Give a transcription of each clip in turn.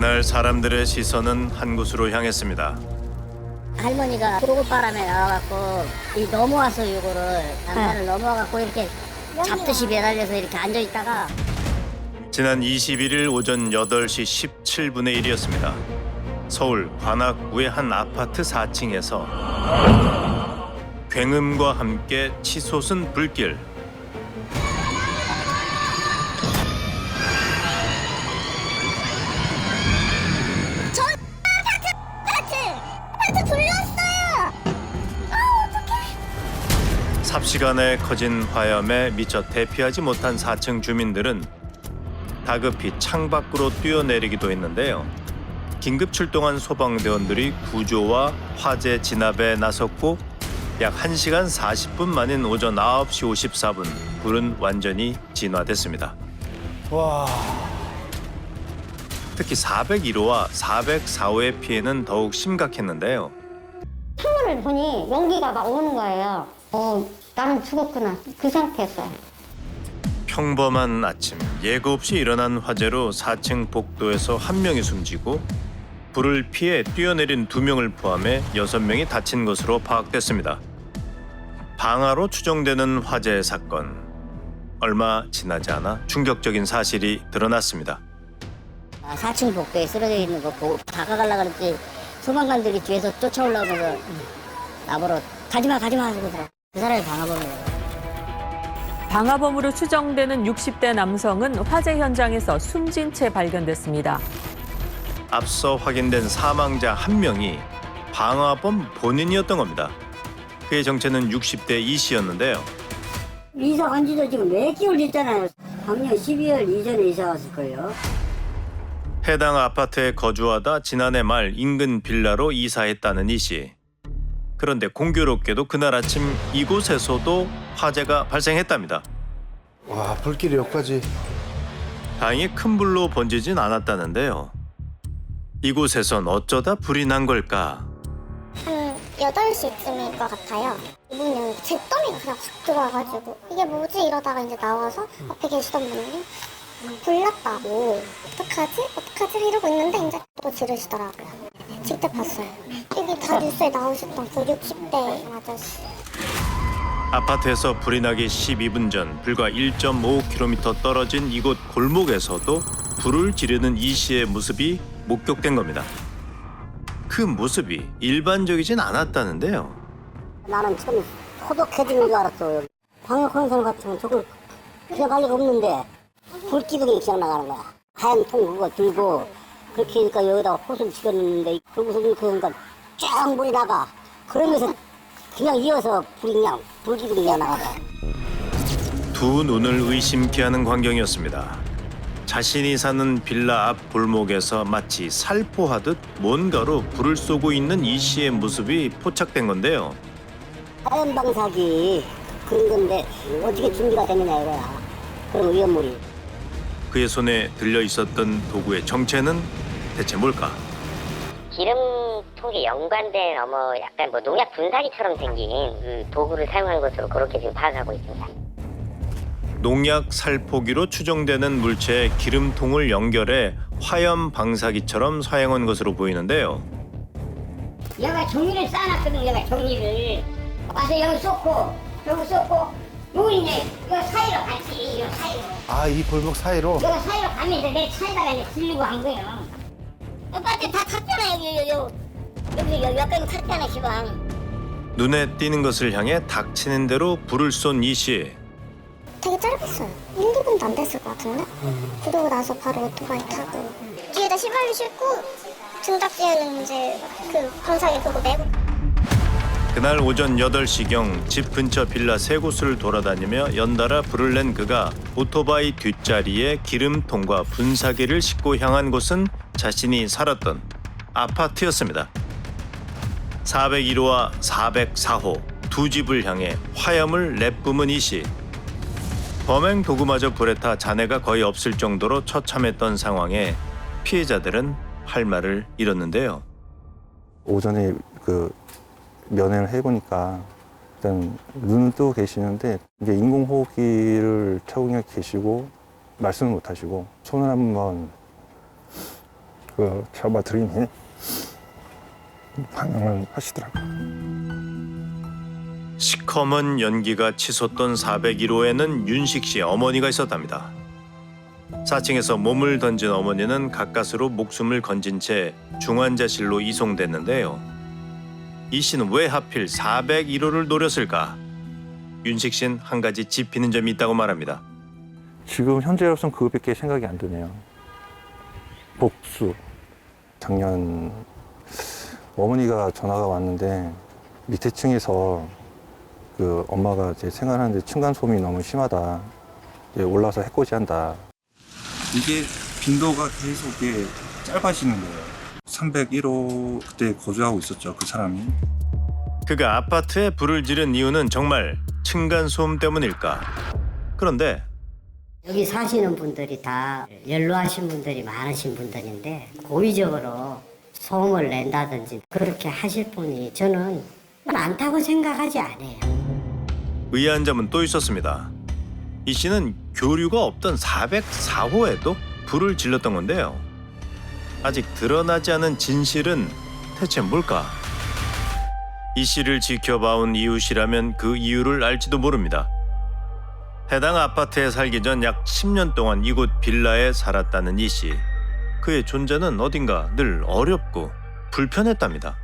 그날 사람들의 시선은 한 곳으로 향했습니다. 할머니가 도로바람에 나와갖고 이 넘어와서 이거를 난간을 넘어와갖고 이렇게 잡듯이 매달려서 이렇게 앉아있다가 지난 21일 오전 8시 17분의 일이었습니다. 서울 관악구의 한 아파트 4층에서 굉음과 함께 치솟은 불길. 시간에 커진 화염에 미처 대피하지 못한 4층 주민들은 다급히 창 밖으로 뛰어내리기도 했는데요. 긴급 출동한 소방대원들이 구조와 화재 진압에 나섰고 약 1시간 40분 만인 오전 9시 54분 불은 완전히 진화됐습니다. 와. 특히 401호와 404호의 피해는 더욱 심각했는데요. 창문을 보니 연기가 막 오는 거예요. 어, 나는 죽었구나. 그 상태였어요. 평범한 아침 예고 없이 일어난 화재로 4층 복도에서 한 명이 숨지고 불을 피해 뛰어내린 두 명을 포함해 여섯 명이 다친 것으로 파악됐습니다. 방화로 추정되는 화재 사건 얼마 지나지 않아 충격적인 사실이 드러났습니다. 아, 4층 복도에 쓰러져 있는 거 보고 다가가려고 그랬지 소방관들이 뒤에서 쫓아올라오면서 나보러 가지마 가지마 하면서 그 사람이 방아범이에요 방화범으로 추정되는 60대 남성은 화재 현장에서 숨진 채 발견됐습니다. 앞서 확인된 사망자 한 명이 방화범 본인이었던 겁니다. 그의 정체는 60대 이 씨였는데요. 이사 간 지도 지금 몇 개월 됐잖아요 작년 12월 이전에 이사 왔을걸요 해당 아파트에 거주하다 지난해 말 인근 빌라로 이사했다는 이 씨. 그런데 공교롭게도 그날 아침 이곳에서도 화재가 발생했답니다. 와, 불길이 여기까지. 다행히 큰 불로 번지진 않았다는데요. 이곳에선 어쩌다 불이 난 걸까? 한 8시쯤일 것 같아요. 이분은 제 땀이 그냥 확 들어와가지고 이게 뭐지 이러다가 이제 나와서 앞에 계시던 분이 불났다고 어떡하지? 어떡하지? 이러고 있는데 이제 또 지르시더라고요. 직접 봤어요. 여기 다 뉴스에 나오셨던 그 60대 아저씨. 아파트에서 불이 나기 12분 전 불과 1.5km 떨어진 이곳 골목에서도 불을 지르는 이 씨의 모습이 목격된 겁니다. 그 모습이 일반적이진 않았다는데요. 나는 처음에 소독해주는 줄 알았어 방역 컨설 같은 건 저걸 그냥 갈 리가 없는데 불기둥이 그냥 나가는 거야 하얀 통 그거 들고 그렇게 하니까 여기다가 호수를 지었는데 그러고서 그러니까 쫙 물이 나가 그러면서 그냥 이어서 불이 그냥 불기둥이 그냥 나가 두 눈을 의심케 하는 광경이었습니다. 자신이 사는 빌라 앞 골목에서 마치 살포하듯 뭔가로 불을 쏘고 있는 이 씨의 모습이 포착된 건데요. 하얀 방사기 그런 건데 어떻게 준비가 되느냐 이거야 그런 위험물이 그의 손에 들려 있었던 도구의 정체는 대체 뭘까? 기름통에 연관된 어머 약간 뭐 농약 분사기처럼 생긴 그 도구를 사용한 것으로 그렇게 지금 파악하고 있습니다. 농약 살포기로 추정되는 물체에 기름통을 연결해 화염 방사기처럼 사용한 것으로 보이는데요. 여기가 종이를 쌓아놨거든 여기가 종이를 와서 여기 쏟고 여기 쏟고 여기 이제 이거 사이로 같이 이 사이로 아, 이 골목 사이로. 이거 사이로 가면서 내 차에다가 이제 들리고 한 거예요 오빠한테 다 탔잖아 여기 여기 여기 여기 여기까지 탔잖아 시방 눈에 띄는 것을 향해 닥치는 대로 불을 쏜 이 씨. 되게 짧았어요. 1, 2분도 안 됐을 것 같은데? 그러고 나서 바로 오토바이 타고 뒤에다 휘발유 싣고 등딱지에는 이제 그 방사기 그거 메고 그날 오전 8시경 집 근처 빌라 세 곳을 돌아다니며 연달아 불을 낸 그가 오토바이 뒷자리에 기름통과 분사기를 싣고 향한 곳은 자신이 살았던 아파트였습니다. 401호와 404호 두 집을 향해 화염을 내뿜은 이 씨. 범행 도구마저 불에 타 잔해가 거의 없을 정도로 처참했던 상황에 피해자들은 할 말을 잃었는데요. 오전에 그 면회를 해보니까 일단 눈은 뜨고 계시는데 이게 인공호흡기를 착용해 계시고 말씀을 못 하시고 손을 한번 그 잡아들이니 방향을 하시더라고요. 시커먼 연기가 치솟던 401호에는 윤식 씨의 어머니가 있었답니다. 4층에서 몸을 던진 어머니는 가까스로 목숨을 건진 채 중환자실로 이송됐는데요. 이 씨는 왜 하필 401호를 노렸을까? 윤식 씨는 한 가지 짚히는 점이 있다고 말합니다. 지금 현재로서는 그거밖에 생각이 안 드네요. 복수. 작년 어머니가 전화가 왔는데 밑에 층에서 그 엄마가 이제 생활하는데 층간 소음이 너무 심하다. 이제 올라서 해코지한다. 이게 빈도가 계속 이게 짧아지는 거예요. 301호 그때 거주하고 있었죠, 그 사람이. 그가 아파트에 불을 지른 이유는 정말 층간 소음 때문일까? 그런데 여기 사시는 분들이 다 연로하신 분들이 많으신 분들인데 고의적으로 소음을 낸다든지 그렇게 하실 분이 저는 많다고 생각하지 않아요. 의아한 점은 또 있었습니다. 이 씨는 교류가 없던 404호에도 불을 질렀던 건데요. 아직 드러나지 않은 진실은 대체 뭘까? 이 씨를 지켜봐온 이웃이라면 그 이유를 알지도 모릅니다. 해당 아파트에 살기 전 약 10년 동안 이곳 빌라에 살았다는 이 씨. 그의 존재는 어딘가 늘 어렵고 불편했답니다.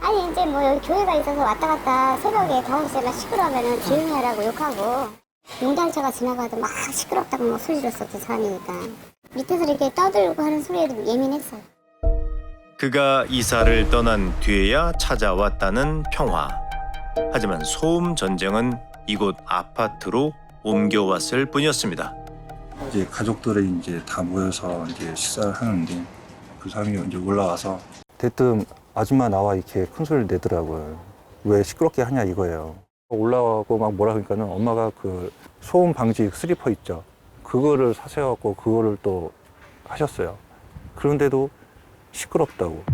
아니 이제 뭐 여기 교회가 있어서 왔다 갔다 새벽에 5시에나 시끄러우면 조용히 하라고 욕하고 용달차가 지나가도 막 시끄럽다고 막 소리 질렀었죠 사람이니까 밑에서 이렇게 떠들고 하는 소리에도 예민했어요 그가 이사를 떠난 뒤에야 찾아왔다는 평화. 하지만 소음 전쟁은 이곳 아파트로 옮겨왔을 뿐이었습니다. 이제 가족들이 이제 다 모여서 이제 식사를 하는데 그 사람이 이제 올라와서 대뜸 아줌마 나와 이렇게 큰 소리를 내더라고요. 왜 시끄럽게 하냐 이거예요. 올라가고 막 뭐라 그러니까는 엄마가 그 소음 방지 슬리퍼 있죠. 그거를 사셔갖고 그거를 또 하셨어요. 그런데도 시끄럽다고.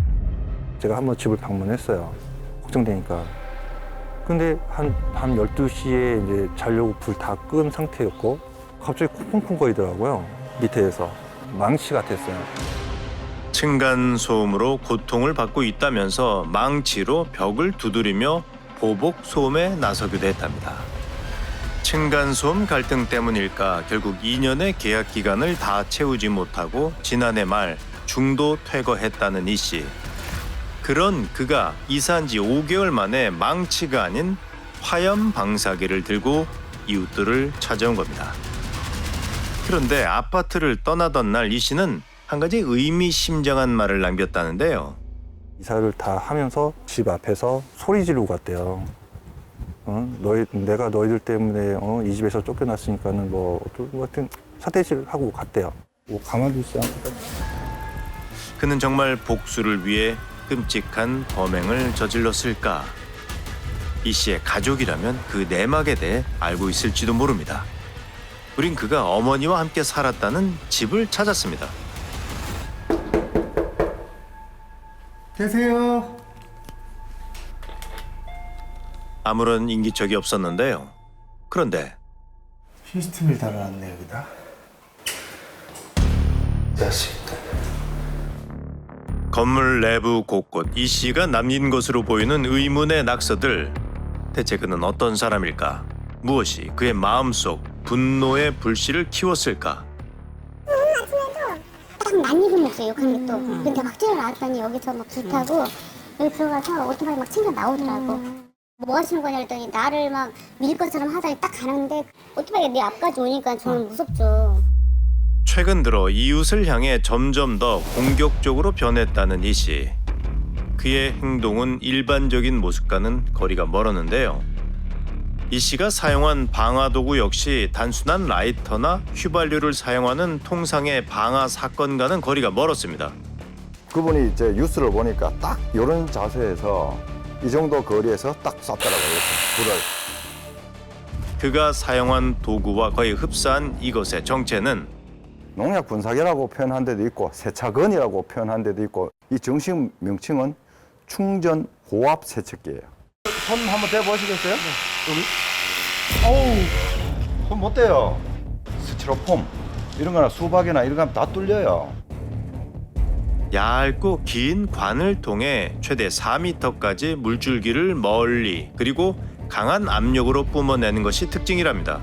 제가 한번 집을 방문했어요. 걱정되니까. 근데 한 밤 12시에 이제 자려고 불 다 끈 상태였고 갑자기 쿵쿵쿵거리더라고요. 밑에서. 망치 같았어요. 층간 소음으로 고통을 받고 있다면서 망치로 벽을 두드리며 보복 소음에 나서기도 했답니다. 층간 소음 갈등 때문일까 결국 2년의 계약 기간을 다 채우지 못하고 지난해 말 중도 퇴거했다는 이 씨. 그런 그가 이사한 지 5개월 만에 망치가 아닌 화염 방사기를 들고 이웃들을 찾아온 겁니다. 그런데 아파트를 떠나던 날 이 씨는 한 가지 의미심장한 말을 남겼다는데요. 이사를 다 하면서 집 앞에서 소리 지르고 갔대요. 어? 너희, 내가 너희들 때문에 어? 이 집에서 쫓겨났으니까는 뭐, 또뭐 하여튼 사태질 하고 갔대요. 뭐 가만히 있어. 그는 정말 복수를 위해 끔찍한 범행을 저질렀을까? 이 씨의 가족이라면 그 내막에 대해 알고 있을지도 모릅니다. 우린 그가 어머니와 함께 살았다는 집을 찾았습니다. 계세요. 아무런 인기척이 없었는데요. 그런데 시스템을 달아놨네 여기다. 자식. 건물 내부 곳곳 이 씨가 남긴 것으로 보이는 의문의 낙서들. 대체 그는 어떤 사람일까? 무엇이 그의 마음속 분노의 불씨를 키웠을까? 딱 낯익은 목소리 욕하는 게또. 근데 막 뛰어 나왔더니 여기서 막 불타고 여기 들어가서 오토바이 막 챙겨 나오더라고. 뭐 하시는 거냐 그랬더니 나를 막 밀 것처럼 하더니 딱 가는데 오토바이가 내 앞까지 오니까 저는 무섭죠 최근 들어 이웃을 향해 점점 더 공격적으로 변했다는 이 씨. 그의 행동은 일반적인 모습과는 거리가 멀었는데요. 이 씨가 사용한 방화 도구 역시 단순한 라이터나 휘발유를 사용하는 통상의 방화 사건과는 거리가 멀었습니다. 그분이 이제 뉴스를 보니까 딱 이런 자세에서 이 정도 거리에서 딱 쐈더라고요. 불을. 그가 사용한 도구와 거의 흡사한 이것의 정체는 농약 분사기라고 표현한 데도 있고 세차건이라고 표현한 데도 있고 이 정식 명칭은 충전 고압 세척기예요. 손 한번 대 보시겠어요? 여기. 어우, 손못 대요. 스티로폼 이런 거나 수박이나 이런 거 다 뚫려요. 얇고 긴 관을 통해 최대 4m까지 물줄기를 멀리 그리고 강한 압력으로 뿜어내는 것이 특징이랍니다.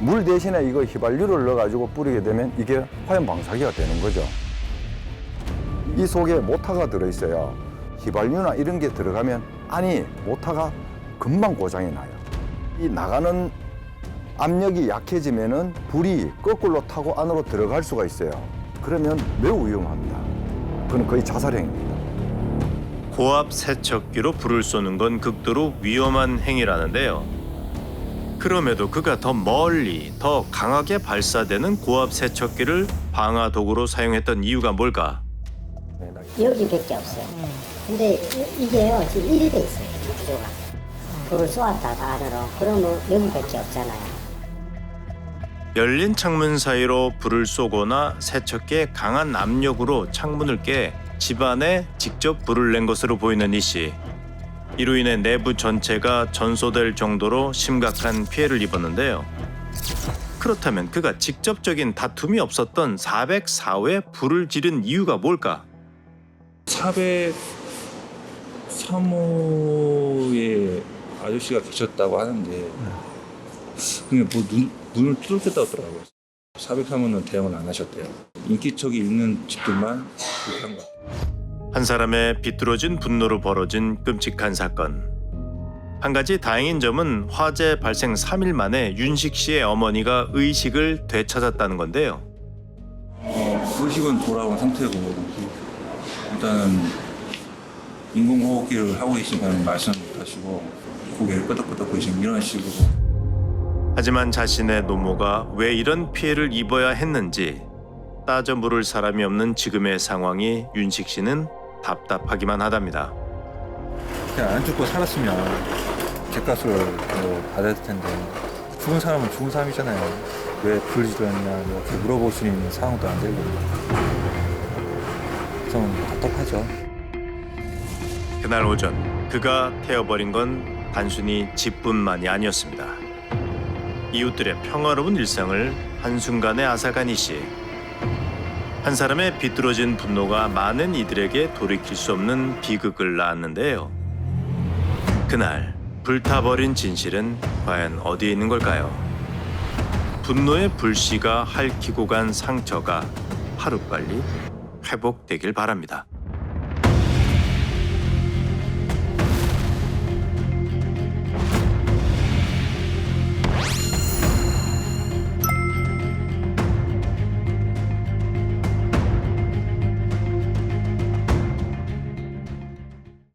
물 대신에 이거 휘발유를 넣어가지고 뿌리게 되면 이게 화염 방사기가 되는 거죠. 이 속에 모타가 들어있어요. 휘발유나 이런 게 들어가면 안이 모타가 금방 고장이 나요. 이 나가는 압력이 약해지면은 불이 거꾸로 타고 안으로 들어갈 수가 있어요. 그러면 매우 위험합니다. 그건 거의 자살행위입니다. 고압 세척기로 불을 쏘는 건 극도로 위험한 행위라는데요. 그럼에도 그가 더 멀리, 더 강하게 발사되는 고압 세척기를 방화 도구로 사용했던 이유가 뭘까? 여기밖에 없어요. 근데 이- 이게요 지금 1이 돼 있어요. 구조가. 불을 쏘았다 다 안으로. 그러면 여기밖에 없잖아요. 열린 창문 사이로 불을 쏘거나 세척기의 강한 압력으로 창문을 깨 집안에 직접 불을 낸 것으로 보이는 이 씨. 이로 인해 내부 전체가 전소될 정도로 심각한 피해를 입었는데요. 그렇다면 그가 직접적인 다툼이 없었던 404회 불을 지른 이유가 뭘까? 403호에 아저씨가 계셨다고 하는데 그냥 뭐 눈, 문을 뚫겠다고 하더라고요. 403호는 대응을 안 하셨대요. 인기척이 있는 집들만 그렇게 한 거. 한 사람의 비뚤어진 분노로 벌어진 끔찍한 사건. 한 가지 다행인 점은 화재 발생 3일 만에 윤식 씨의 어머니가 의식을 되찾았다는 건데요. 어, 의식은 돌아온 상태고 일단은 인공호흡기를 하고 계신다는 말씀 못 하시고 고개를 끄덕끄덕 거리시는 이런 식으로 하지만 자신의 노모가 왜 이런 피해를 입어야 했는지 따져 물을 사람이 없는 지금의 상황이 윤식 씨는 답답하기만 하답니다. 그냥 안 죽고 살았으면 객값을 뭐 받아야 될 텐데 죽은 사람은 죽은 사람이잖아요. 왜 불지렸냐 뭐 이렇게 물어볼 수 있는 상황도 안 되고 좀 답답하죠. 그날 오전 그가 태워버린 건 단순히 집뿐만이 아니었습니다. 이웃들의 평화로운 일상을 한순간에 앗아간 이 씨. 한 사람의 비뚤어진 분노가 많은 이들에게 돌이킬 수 없는 비극을 낳았는데요. 그날 불타버린 진실은 과연 어디에 있는 걸까요? 분노의 불씨가 핥히고 간 상처가 하루빨리 회복되길 바랍니다.